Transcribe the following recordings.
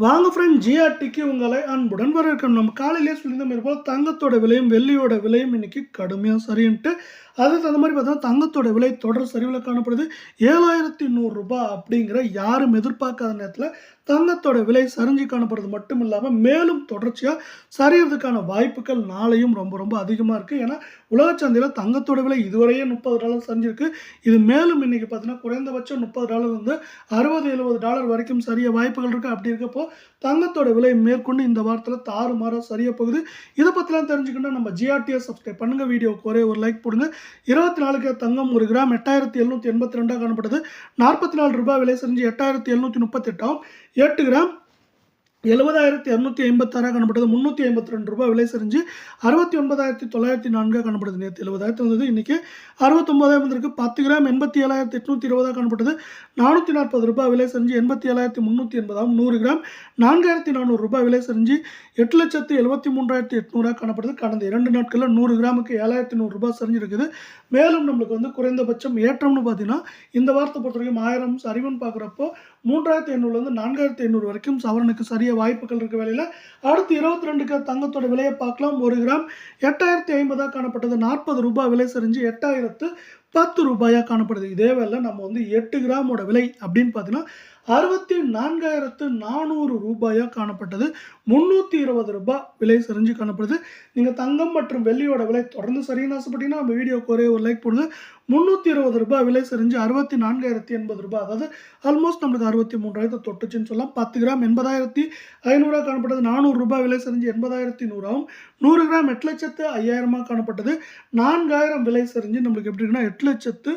வாங்க ஃப்ரெண்ட் ஜிஆர்டிக்கு உங்களை அன்புடன் வரவேற்கணும் நம்ம காலையிலே சொல்லியிருந்த மாதிரி போல் தங்கத்தோட விலையும் வெள்ளியோட விலையும் இன்னைக்கு கடுமையாக சரின்ட்டு அதுக்கு தகுந்த மாதிரி பார்த்தோன்னா தங்கத்தோட விலை தொடர் சரிவில் காணப்படுது. ஏழாயிரத்தி நூறுரூபா அப்படிங்கிற யாரும் எதிர்பார்க்காத நேரத்தில் தங்கத்தோட விலை சரிஞ்சு காணப்படுறது மட்டும் இல்லாமல் மேலும் தொடர்ச்சியாக சரியறதுக்கான வாய்ப்புகள் நாளையும் ரொம்ப ரொம்ப அதிகமாக இருக்குது ஏன்னா உலகச்சந்தையில் தங்கத்தோட விலை இதுவரையே முப்பது டாலர் சரிஞ்சிருக்கு. இது மேலும் இன்றைக்கி பார்த்தீங்கன்னா குறைந்தபட்சம் முப்பது டாலர் வந்து அறுபது எழுபது டாலர் வரைக்கும் சரிய வாய்ப்புகள் இருக்குது அப்படி இருக்கப்போ தங்கத்தோட விலை மேற்கொண்டு இந்த வாரத்தில் தாறுமாறாக சரிய போகுது. இதை பற்றிலாம் தெரிஞ்சுக்கணும் நம்ம ஜிஆர்டிஎஸ் சப்ஸ்கிரைப் பண்ணுங்கள் வீடியோவுக்கு ஒரே ஒரு லைக் போடுங்க. இருபத்தி நாலுக்கு தங்கம் ஒரு கிராம் எட்டாயிரத்தி எழுநூற்றி எண்பத்தி ரெண்டாக காணப்படுது நாற்பத்தி நாலு ரூபாய் விலை செஞ்சு எட்டாயிரத்தி எழுநூற்றி முப்பத்தெட்டாம். எட்டு கிராம் எழுபதாயிரத்தி இரநூத்தி ஐம்பத்தாறாக காணப்பட்டது. முந்நூற்றி ஐம்பத்தி ரெண்டு ரூபாய் விலை செஞ்சு அறுபத்தி ஒன்பதாயிரத்தி தொள்ளாயிரத்தி நான்காக காணப்படுது நேற்று எழுபதாயிரத்தி வந்தது. இன்றைக்கி அறுபத்தொம்பதாயிரம் வந்திருக்கு. பத்து கிராம் எண்பத்தி ஏழாயிரத்தி எட்நூற்றி இருபதாக காணப்பட்டது. நானூற்றி நாற்பது ரூபாய் விலை செஞ்சு எண்பத்தி ஏழாயிரத்தி முந்நூற்றி எண்பதாம் நூறு கிராம் நான்காயிரத்தி நானூறு ரூபாய் விலை செஞ்சு எட்டு லட்சத்து எழுபத்தி மூன்றாயிரத்தி எட்நூறாக காணப்படுது. கடந்த இரண்டு நாட்களில் நூறு கிராமுக்கு ஏழாயிரத்தி நூறு ரூபாய் சரிஞ்சிருக்குது. மேலும் நம்மளுக்கு வந்து குறைந்தபட்சம் ஏற்றம்னு பார்த்தீங்கன்னா இந்த வாரத்தை பொறுத்த வரைக்கும் ஆயிரம் சரிவுன்னு பார்க்குறப்போ மூன்றாயிரத்தி ஐநூறுலேருந்து நான்காயிரத்தி ஐநூறு வரைக்கும் சவரனுக்கு சரியாக சரிய வாய்ப்புகள் இருக்க வேலையில் அடுத்து இருபத்தி ரெண்டுக்கு தங்கத்தோட விலையை பார்க்கலாம். ஒரு கிராம் எட்டாயிரத்தி ஐம்பதாக காணப்பட்டது. நாற்பது ரூபாய் விலை சரிஞ்சு எட்டாயிரத்து பத்து ரூபாயாக காணப்படுது. இதே வேலை நம்ம வந்து எட்டு கிராமோட விலை அப்படின்னு பார்த்தீங்கன்னா அறுபத்தி நான்காயிரத்து நானூறு ரூபாயாக காணப்பட்டது. முந்நூற்றி இருபது ரூபாய் விலை சரிஞ்சு காணப்படுது. நீங்கள் தங்கம் மற்றும் வெள்ளியோட விலை தொடர்ந்து சரின்னு ஆசைப்பட்டீங்கன்னா நம்ம வீடியோக்கு ஒரே ஒரு லைக் போடுங்க. முந்நூற்றி இருபது ரூபாய் விலை சரிஞ்சு அறுபத்தி நான்காயிரத்தி எண்பது ரூபாய் அதாவது ஆல்மோஸ்ட் நம்மளுக்கு அறுபத்தி மூன்றாயிரத்தை தொட்டுச்சுன்னு சொல்லலாம். பத்து கிராம் எண்பதாயிரத்தி ஐநூறுரூவா காணப்பட்டது. நானூறு ரூபாய் விலை செறிஞ்சு எண்பதாயிரத்தி நூறாகவும் நூறு கிராம் எட்டு லட்சத்து ஐயாயிரமாக காணப்பட்டது. நான்காயிரம் விலை சரிஞ்சு நம்மளுக்கு எப்படி இருக்குன்னா எட்டு லட்சத்து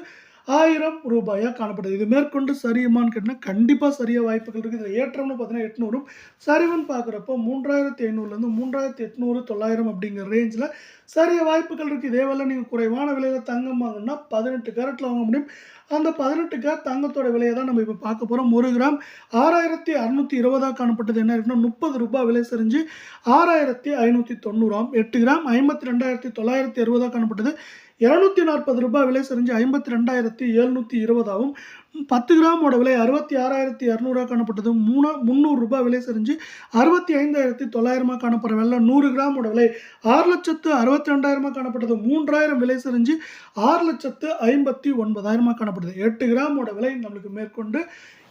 ஆயிரம் ரூபாயாக காணப்படுது. இது மேற்கொண்டு சரியுமான்னு கேட்டால் கண்டிப்பாக சரிய வாய்ப்புகள் இருக்குது இதில் ஏற்றம்னு பார்த்தீங்கன்னா எட்நூறும். சரிவுன்னு பார்க்குறப்போ மூன்றாயிரத்தி ஐநூறுலேருந்து மூன்றாயிரத்தி எட்நூறு தொள்ளாயிரம் அப்படிங்கிற ரேஞ்சில் சரிய வாய்ப்புகள் இருக்குது இதே வேலை நீங்கள் குறைவான விலையில் தங்கம் வாங்கினா பதினெட்டு கேரட்டில் வாங்க முடியும். அந்த பதினெட்டு கேரட் தங்கத்தோட விலையை தான் நம்ம இப்போ பார்க்க போகிறோம் ஒரு கிராம் ஆறாயிரத்தி அறநூற்றி இருபதாக காணப்பட்டது. என்ன இருக்குன்னா முப்பது ரூபாய் விலை செஞ்சு ஆறாயிரத்தி ஐநூற்றி தொண்ணூறாம். எட்டு கிராம் ஐம்பத்தி ரெண்டாயிரத்தி தொள்ளாயிரத்தி அறுபதாக காணப்பட்டது. இரநூத்தி நாற்பது ரூபாய் விலை செறிஞ்சு ஐம்பத்தி ரெண்டாயிரத்தி எழுநூற்றி இருபதாகவும் பத்து கிராமோட விலை அறுபத்தி ஆறாயிரத்தி இரநூறுவா காணப்பட்டது. மூணா முந்நூறு ரூபாய் விலை சரிஞ்சு அறுபத்தி ஐந்தாயிரத்தி தொள்ளாயிரமாக காணப்படுற விலை நூறு கிராமோட விலை ஆறு லட்சத்து அறுபத்தி ரெண்டாயிரமாக காணப்பட்டது. மூன்றாயிரம் விலை சரிஞ்சு ஆறு லட்சத்து ஐம்பத்தி ஒன்பதாயிரமாக காணப்படுது எட்டு கிராமோட விலை நம்மளுக்கு மேற்கொண்டு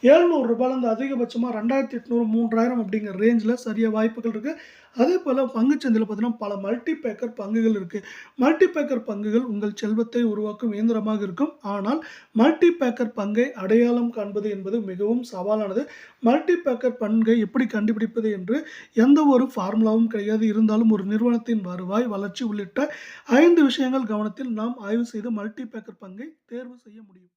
ஏழ்நூறுரூபாலேருந்து அதிகபட்சமாக ரெண்டாயிரத்தி எட்நூறு மூன்றாயிரம் அப்படிங்கிற ரேஞ்சில் சரியாக வாய்ப்புகள் இருக்குது அதே போல் பங்குச்சந்தையில் பார்த்தீங்கன்னா பல மல்டி பேக்கர் பங்குகள் இருக்குது மல்டி பேக்கர் பங்குகள் உங்கள் செல்வத்தை உருவாக்கும் இயந்திரமாக இருக்கும். ஆனால் மல்டி பேக்கர் பங்கை அடையாளம் காண்பது என்பது மிகவும் சவாலானது. மல்டி பேக்கர் பண்கை எப்படி கண்டுபிடிப்பது என்று எந்த ஒரு ஃபார்முலாவும் கிடையாது. இருந்தாலும் ஒரு நிறுவனத்தின் வருவாய் வளர்ச்சி உள்ளிட்ட ஐந்து விஷயங்கள் கவனத்தில் நாம் ஆய்வு செய்து மல்டி பேக்கர் பங்கை தேர்வு செய்ய முடியும்.